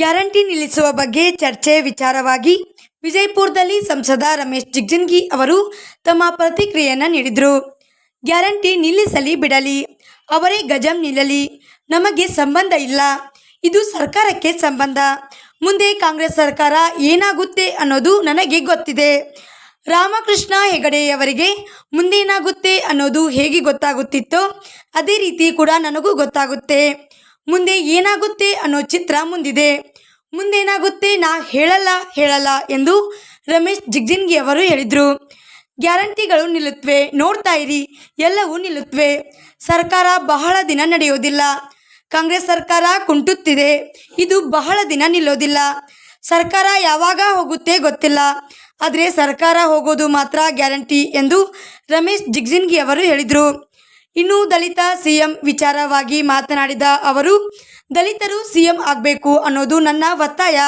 Guarantee ನಿಲ್ಲಿಸುವ ಬಗ್ಗೆ ಚರ್ಚೆ ವಿಚಾರವಾಗಿ ವಿಜಯಪುರದಲ್ಲಿ ಸಂಸದ ರಮೇಶ್ ಜಿಗ್ಜಿನ್ಗಿ ಅವರು ತಮ್ಮ ಪ್ರತಿಕ್ರಿಯೆಯನ್ನು ನೀಡಿದರು. ಗ್ಯಾರಂಟಿ ನಿಲ್ಲಿಸಲಿ ಬಿಡಲಿ, ಅವರೇ ಗಜಂ ನಿಲ್ಲಲಿ, ನಮಗೆ ಸಂಬಂಧ ಇಲ್ಲ, ಇದು ಸರ್ಕಾರಕ್ಕೆ ಸಂಬಂಧ, ಮುಂದೆ ಕಾಂಗ್ರೆಸ್ ಸರ್ಕಾರ ಏನಾಗುತ್ತೆ ಅನ್ನೋದು ನನಗೆ ಗೊತ್ತಿದೆ. ರಾಮಕೃಷ್ಣ ಹೆಗಡೆಯವರಿಗೆ ಮುಂದೇನಾಗುತ್ತೆ ಅನ್ನೋದು ಹೇಗೆ ಗೊತ್ತಾಗುತ್ತಿತ್ತೋ ಅದೇ ರೀತಿ ಕೂಡ ನನಗೂ ಗೊತ್ತಾಗುತ್ತೆ. ಮುಂದೆ ಏನಾಗುತ್ತೆ ಅನ್ನೋ ಚಿತ್ರ ಮುಂದಿದೆ. ಮುಂದೇನಾಗುತ್ತೆ? ನಾ ಹೇಳಲ್ಲ ಹೇಳಲ್ಲ ಎಂದು ರಮೇಶ್ ಜಿಗ್ಜಿನ್ಗಿ ಅವರು ಹೇಳಿದರು. ಗ್ಯಾರಂಟಿಗಳು ನಿಲ್ಲುತ್ತವೆ ನೋಡ್ತಾ ಇರಿ, ಎಲ್ಲವೂ ನಿಲ್ಲುತ್ತವೆ ಸರ್ಕಾರ ಬಹಳ ದಿನ ನಡೆಯೋದಿಲ್ಲ. ಕಾಂಗ್ರೆಸ್ ಸರ್ಕಾರ ಕುಂಟುತ್ತಿದೆ, ಇದು ಬಹಳ ದಿನ ನಿಲ್ಲೋದಿಲ್ಲ. ಸರ್ಕಾರ ಯಾವಾಗ ಹೋಗುತ್ತೆ ಗೊತ್ತಿಲ್ಲ. ಆದರೆ ಸರ್ಕಾರ ಹೋಗೋದು ಮಾತ್ರ ಗ್ಯಾರಂಟಿ ಎಂದು ರಮೇಶ್ ಜಿಗ್ಜಿನ್ಗಿ ಅವರು ಹೇಳಿದರು. ಇನ್ನು ದಲಿತ ಸಿಎಂ ವಿಚಾರವಾಗಿ ಮಾತನಾಡಿದ ಅವರು ದಲಿತರು ಸಿಎಂ ಆಗಬೇಕು ಅನ್ನೋದು ನನ್ನ ಒತ್ತಾಯ.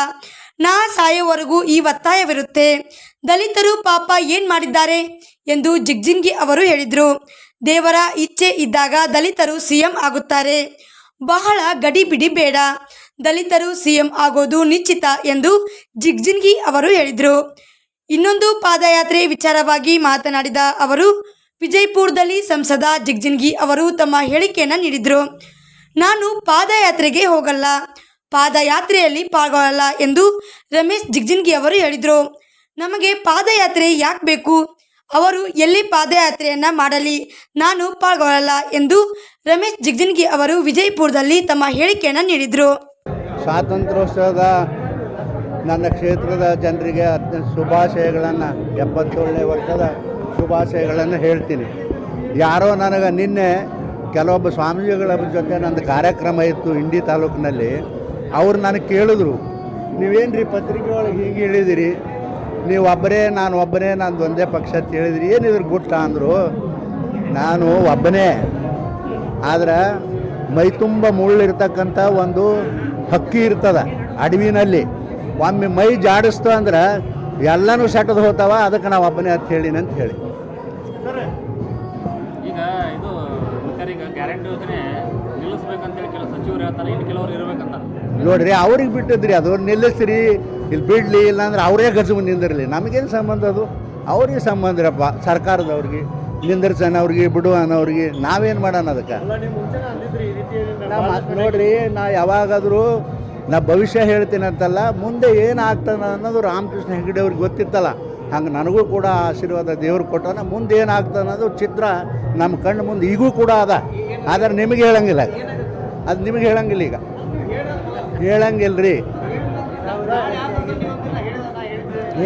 ನಾ ಸಾಯೋವರೆಗೂ ಈ ಒತ್ತಾಯವಿರುತ್ತೆ. ದಲಿತರು ಪಾಪ ಏನು ಮಾಡಿದ್ದಾರೆ ಎಂದು ಜಿಗ್ಜಿನ್ಗಿ ಅವರು ಹೇಳಿದರು. ದೇವರ ಇಚ್ಛೆ ಇದ್ದಾಗ ದಲಿತರು ಸಿಎಂ ಆಗುತ್ತಾರೆ. ಬಹಳ ಗಡಿಬಿಡಿ ಬೇಡ. ದಲಿತರು ಸಿಎಂ ಆಗೋದು ನಿಶ್ಚಿತ ಎಂದು ಜಿಗ್ಜಿನ್ಗಿ ಅವರು ಹೇಳಿದರು. ಇನ್ನೊಂದು ಪಾದಯಾತ್ರೆ ವಿಚಾರವಾಗಿ ಮಾತನಾಡಿದ ಅವರು, ವಿಜಯಪುರದಲ್ಲಿ ಸಂಸದ ಜಿಗ್ಜಿನ್ಗಿ ಅವರು ತಮ್ಮ ಹೇಳಿಕೆಯನ್ನು ನೀಡಿದರು. ನಾನು ಪಾದಯಾತ್ರೆಗೆ ಹೋಗಲ್ಲ, ಪಾದಯಾತ್ರೆಯಲ್ಲಿ ಪಾಲ್ಗೊಳ್ಳಲ್ಲ ಎಂದು ರಮೇಶ್ ಜಿಗ್ಜಿನ್ಗಿ ಅವರು ಹೇಳಿದರು. ನಮಗೆ ಪಾದಯಾತ್ರೆ ಯಾಕೆ ಬೇಕು? ಅವರು ಎಲ್ಲಿ ಪಾದಯಾತ್ರೆಯನ್ನು ಮಾಡಲಿ, ನಾನು ಪಾಲ್ಗೊಳ್ಳಲ್ಲ ಎಂದು ರಮೇಶ್ ಜಿಗ್ಜಿನ್ಗಿ ಅವರು ವಿಜಯಪುರದಲ್ಲಿ ತಮ್ಮ ಹೇಳಿಕೆಯನ್ನು ನೀಡಿದರು. ಸ್ವಾತಂತ್ರ್ಯೋತ್ಸವದ ನನ್ನ ಕ್ಷೇತ್ರದ ಜನರಿಗೆ ಶುಭಾಶಯಗಳನ್ನು, ಎಪ್ಪತ್ತೇಳನೇ ವರ್ಷದ ಶುಭಾಶಯಗಳನ್ನು ಹೇಳ್ತೀನಿ. ಯಾರೋ ನನಗೆ ನಿನ್ನೆ ಕೆಲವೊಬ್ಬ ಸ್ವಾಮೀಜಿಗಳ ಜೊತೆ ನಂದು ಕಾರ್ಯಕ್ರಮ ಇತ್ತು ಇಂಡಿ ತಾಲೂಕಿನಲ್ಲಿ. ಅವ್ರು ನನಗೆ ಕೇಳಿದ್ರು ನೀವೇನು ರೀ ಪತ್ರಿಕೆ ಒಳಗೆ ಹೀಗೆ ಹೇಳಿದಿರಿ? ನೀವು ಒಬ್ಬರೇ ನಾನು ಒಬ್ಬನೇ, ನಂದು ಒಂದೇ ಪಕ್ಷ ಅಂತ ಹೇಳಿದಿರಿ. ಏನಿದ್ರು ಗುಟ್ಟ? ಅಂದರು, ನಾನು ಒಬ್ಬನೇ. ಆದ್ರೆ ಮೈ ತುಂಬ ಮುಳ್ಳಿರ್ತಕ್ಕಂಥ ಒಂದು ಹಕ್ಕಿ ಇರ್ತದ ಅಡವಿನಲ್ಲಿ. ಒಮ್ಮೆ ಮೈ ಜಾಡಿಸ್ತು ಅಂದ್ರೆ ಎಲ್ಲನೂ ಸೆಟದು ಹೋಗ್ತಾವ, ಅದಕ್ಕೆ ನಾವು ಒಬ್ಬನೇ ಅಂತ ಹೇಳಿನಂತ ಹೇಳಿ. ಈಗ ಇದು ಬೇಕಾದ್ರೆ ಈಗ ಗ್ಯಾರಂಟಿ ಯೋಜನೆ ನಿಲ್ಲಿಸ್ಬೇಕಂತೇಳಿ ಕೆಲವು ಸಚಿವರು ಹೇಳ್ತಾರೆ ಇನ್ನು ಕೆಲವರು ಇರ್ಬೇಕಂತ ನೋಡ್ರಿ ಅವ್ರಿಗೆ ಬಿಟ್ಟಿದ್ರಿ ಅದು ನಿಲ್ಲಿಸ್ರಿ ಇಲ್ಲಿ ಬಿಡಲಿ ಇಲ್ಲಾಂದ್ರೆ ಅವರೇ ಗಜವು ನಿಂದಿರಲಿ. ನಮಗೇನು ಸಂಬಂಧ ಅದು? ಅವ್ರಿಗೆ ಸಂಬಂಧರಪ್ಪ ಸರ್ಕಾರದವ್ರಿಗೆ ನಿಂದಿರ್ಸನ್ ಅವ್ರಿಗೆ ಬಿಡು ಅನ್ನೋರಿಗೆ ನಾವೇನು ಮಾಡೋಣ ಅದಕ್ಕೆ? ನೋಡ್ರಿ ನಾ ಯಾವಾಗಾದರೂ ನಾ ಭವಿಷ್ಯ ಹೇಳ್ತೀನಿ ಅಂತಲ್ಲ ಮುಂದೆ ಆಗ್ತಾನ ಅನ್ನೋದು ರಾಮಕೃಷ್ಣ ಹೆಗಡೆ ಅವ್ರಿಗೆ ಗೊತ್ತಿತ್ತಲ್ಲ. ಹಂಗೆ ನನಗೂ ಕೂಡ ಆಶೀರ್ವಾದ ದೇವ್ರು ಕೊಟ್ಟಾನ. ಮುಂದೆ ಏನಾಗ್ತದೆ ಅನ್ನೋದು ಚಿತ್ರ ನಮ್ಮ ಕಣ್ಣು ಮುಂದೆ ಈಗೂ ಕೂಡ ಅದ. ಆದರೆ ನಿಮಗೆ ಹೇಳಂಗಿಲ್ಲ ಅದು. ನಿಮಗೆ ಹೇಳಂಗಿಲ್ಲ ಈಗ. ಹೇಳಂಗಿಲ್ಲ ರೀ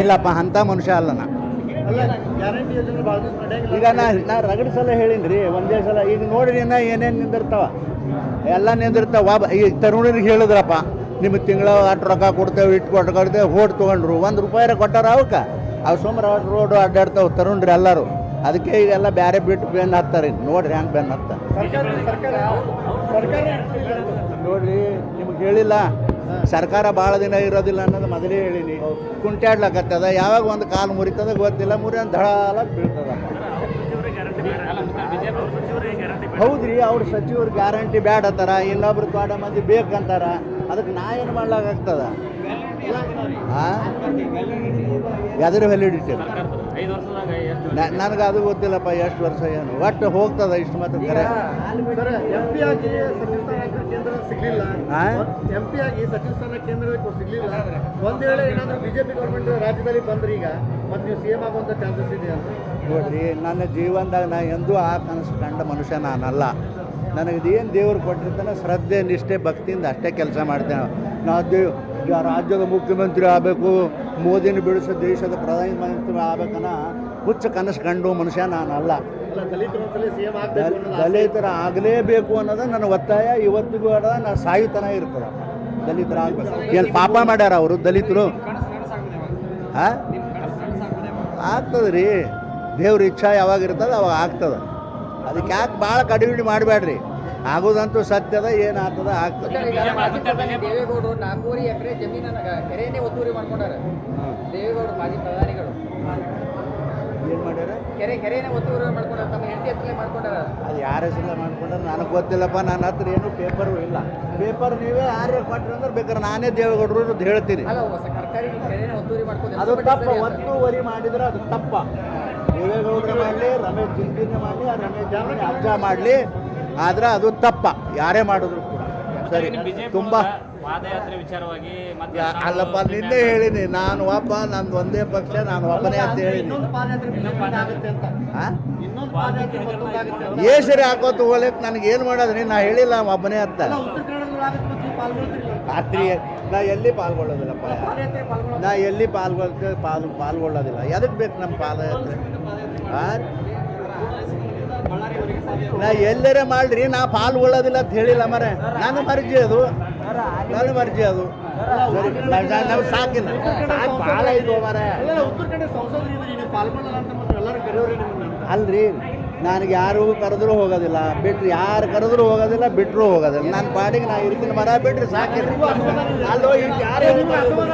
ಇಲ್ಲಪ್ಪ ಅಂಥ ಮನುಷ್ಯ ಅಲ್ಲ ನಾ. ಈಗ ನಾ ನಾ ರಗಡ ಸಲ ಹೇಳೀನಿ ರೀ ಒಂದೇ ಸಲ. ಈಗ ನೋಡ್ರಿ ನಾ ಏನೇನು ನಿಂದಿರ್ತಾವ? ಎಲ್ಲ ನಿಂದಿರ್ತಾವ. ಈ ಈಗ ತರುಣರಿಗೆ ಹೇಳಿದ್ರಪ್ಪ ನಿಮಗೆ ತಿಂಗಳ ಅಷ್ಟು ರೊಕ್ಕ ಕೊಡ್ತೇವೆ ಇಟ್ಟು ಕೊಟ್ಟು ಕೊಡ್ತೇವೆ ಹೋಟ್ ತೊಗೊಂಡ್ರು. ಒಂದು ರೂಪಾಯಿ ಕೊಟ್ಟಾರ ಅವಕ್ಕೆ? ಅವು ಸುಮಾರು ರೋಡ್ ಅಡ್ಡಾಡ್ತಾವೆ ತರುಣ್ರಿ ಎಲ್ಲರೂ. ಅದಕ್ಕೆ ಈಗೆಲ್ಲ ಬೇರೆ ಬಿಟ್ಟು ಬೆನ್ ಹತ್ತಾರೆ ನೋಡ್ರಿ ಹೆಂಗೆ ಬೆನ್ ಹತ್ತ ನೋಡ್ರಿ, ನಿಮ್ಗೆ ಹೇಳಿಲ್ಲ. ಸರ್ಕಾರ ಭಾಳ ದಿನ ಇರೋದಿಲ್ಲ ಅನ್ನೋದು ಮೊದಲೇ ಹೇಳಿನಿ. ಕುಂಟಾಡ್ಲಕತ್ತದ. ಯಾವಾಗ ಒಂದು ಕಾಲು ಮುರಿತದ ಗೊತ್ತಿಲ್ಲ. ಮುರಿ ಅಂತ ಧಡಾಲ ಬೀಳ್ತದ. ಹೌದ್ರಿ, ಅವ್ರ ಸಚಿವರು ಗ್ಯಾರಂಟಿ ಬ್ಯಾಡತ್ತಾರ ಇನ್ನೊಬ್ರು ತೋಟ ಮಂದಿ ಬೇಕಂತಾರ. ಅದಕ್ಕೆ ನಾ ಏನು ಮಾಡ್ಲಾಕಾಗ್ತದ ಎದ್ರ ವ್ಯಾಲಿಡಿಟಿ ನನಗೆ ಅದು ಗೊತ್ತಿಲ್ಲಪ್ಪ ಎಷ್ಟು ವರ್ಷ ಏನು. ಒಟ್ಟು ಹೋಗ್ತದ ಇಷ್ಟು ಮಾತ್ರ ಕರೆ. ನೋಡ್ರಿ ನನ್ನ ಜೀವನದಾಗ ನಾ ಎಂದೂ ಆ ಕನಸು ಕಂಡ ಮನುಷ್ಯ ನಾನಲ್ಲ. ನನಗೆ ಏನು ದೇವ್ರು ಕೊಟ್ಟಿರ್ತಾನೆ ಶ್ರದ್ಧೆ ನಿಷ್ಠೆ ಭಕ್ತಿಯಿಂದ ಅಷ್ಟೇ ಕೆಲಸ ಮಾಡ್ತೇನೆ. ನಾವು ದೇವ್ ರಾಜ್ಯದ ಮುಖ್ಯಮಂತ್ರಿ ಆಗಬೇಕು ಮೋದಿನ ಬಿಡಿಸ ದೇಶದ ಪ್ರಧಾನಮಂತ್ರಿ ಆಗ್ಬೇಕನ್ನ ಹುಚ್ಚ ಕನಸು ಕಂಡು ಮನುಷ್ಯ ನಾನಲ್ಲ. ದಲಿತರ ಆಗಲೇಬೇಕು ಅನ್ನೋದು ನನ್ನ ಒತ್ತಾಯ. ಇವತ್ತಿಗೂ ಅದ ನಾ ಸಾಯುತನ ಇರ್ತದೆ. ದಲಿತರ ಆಗಬೇಕು. ಏನು ಪಾಪ ಮಾಡ್ಯಾರ ಅವರು ದಲಿತರು? ಹಾಂ ಆಗ್ತದೆ ರೀ. ದೇವ್ರ ಇಚ್ಛಾ ಯಾವಾಗ ಇರ್ತದೆ ಅವಾಗ ಆಗ್ತದೆ. ಅದಕ್ಕೆ ಯಾಕೆ ಭಾಳ ಕಡಿಮೆ ಮಾಡಬೇಡ್ರಿ ಆಗೋದಂತೂ ಸತ್ಯದ ಏನಾಗ್ತದ ಆಗ್ತದೆ. ದೇವೇಗೌಡರು ನಾಲ್ಕೂವರೆ ಎಕರೆ ಜಮೀನನ್ನ ಕೆರೆಯನ್ನೇ ಒತ್ತುವರಿ ಮಾಡ್ಕೊಂಡಾರ. ದೇವೇಗೌಡರು ಮಾಜಿ ಪ್ರಧಾನಿಗಳು. ಏನು ಮಾಡ್ಯಾರ? ಕೆರೆ ಕೆರೆಯನ್ನೇ ಒತ್ತುವರಿ ಮಾಡ್ಕೊಂಡಾರ ತಮ್ಮ ಹೆಂಡತಿ ಹೆಸರಲ್ಲೇ ಮಾಡ್ಕೊಂಡಾರ. ಅದು ಯಾರ ಹೆಸರಲ್ಲ ಮಾಡ್ಕೊಂಡು ಮಾಡ್ಕೊಂಡ್ರೆ ನನಗೆ ಗೊತ್ತಿಲ್ಲಪ್ಪ ನನ್ನ ಹತ್ರ ಏನು ಪೇಪರು ಇಲ್ಲ. ಪೇಪರ್ ನೀವೇ ಯಾರೇ ಕೊಟ್ಟರು ಅಂದ್ರೆ ಬೇಕಾದ್ರೆ ನಾನೇ ದೇವೇಗೌಡರು ಅಂತ ಹೇಳ್ತೀನಿ. ಸರ್ಕಾರಿ ಕೆರೆನೇ ಒತ್ತುವರಿ ಮಾಡ್ಕೊಂಡು ಅದು ತಪ್ಪ ಒತ್ತುವರಿ ಮಾಡಿದ್ರೆ ಅದು ತಪ್ಪ. ದೇವೇಗೌಡರು ಮಾಡಲಿ ರಮೇಶ್ ಜಿಂಗಿನ ಮಾಡಲಿ ರಮೇಶ್ ಜಾಮಿ ಅಜ್ಜ ಮಾಡಲಿ. ಆದ್ರೆ ಅದು ತಪ್ಪ. ಯಾರೇ ಮಾಡಿದ್ರು ಕೂಡ. ಸರಿ ತುಂಬಾ ತುಂಬ ಪಾದಯಾತ್ರೆ ವಿಚಾರವಾಗಿ ಮತ್ತೆ ಅಲ್ಲಪ್ಪ ನಿನ್ನೆ ಹೇಳಿನಿ ನಾನು ಒಬ್ಬ ನಂದು ಒಂದೇ ಪಕ್ಷ ನಾನು ಒಬ್ಬನೇ ಅಂತ ಹೇಳಿನಿ ಹಾಕೋ ಏಸರಿ ಹಾಕೋತ ಹೋಗ್ಲಿಕ್ಕೆ ನನಗೆ ಏನು ಮಾಡೋದ್ರಿ? ನಾ ಹೇಳಿಲ್ಲ ಒಬ್ಬನೇ ಅಂತ. ರಾತ್ರಿ ನಾ ಎಲ್ಲಿ ಪಾಲ್ಗೊಳ್ಳೋದಿಲ್ಲಪ್ಪ? ನಾ ಎಲ್ಲಿ ಪಾಲ್ಗೊಳ್ತೇವೆ ಪಾಲ್ ಪಾಲ್ಗೊಳ್ಳೋದಿಲ್ಲ. ಎದಕ್ಕೆ ಬೇಕು ನಮ್ಮ ಪಾದಯಾತ್ರೆ? ಆ? ನಾ ಎಲ್ಲರೇ ಮಾಡ್ರಿ, ನಾ ಪಾಲ್ಗೊಳ್ಳೋದಿಲ್ಲ ಅಂತ ಹೇಳಿಲ್ಲ ಮರೆ ನಾನು ಮರ್ಜಿ ಅದು. ನಾನು ಮರ್ಜಿ ಅದು. ನಾವು ಸಾಕಿಲ್ಲ. ಸಾಕು ಭಾಳ ಇದು ಮರೆ ಅಲ್ರಿ, ನನಗೆ ಯಾರು ಕರೆದ್ರು ಹೋಗೋದಿಲ್ಲ. ಬಿಟ್ರು ಯಾರು ಕರೆದ್ರು ಹೋಗೋದಿಲ್ಲ ಬಿಟ್ಟರು ಹೋಗೋದಿಲ್ಲ. ನಾನು ಪಾಡಿಗೆ ನಾ ಇರ್ತೀನಿ ಮರ ಬಿಟ್ರಿ ಸಾಕಿಲ್ಲ. ಅಲ್ಲೋ ಯಾರು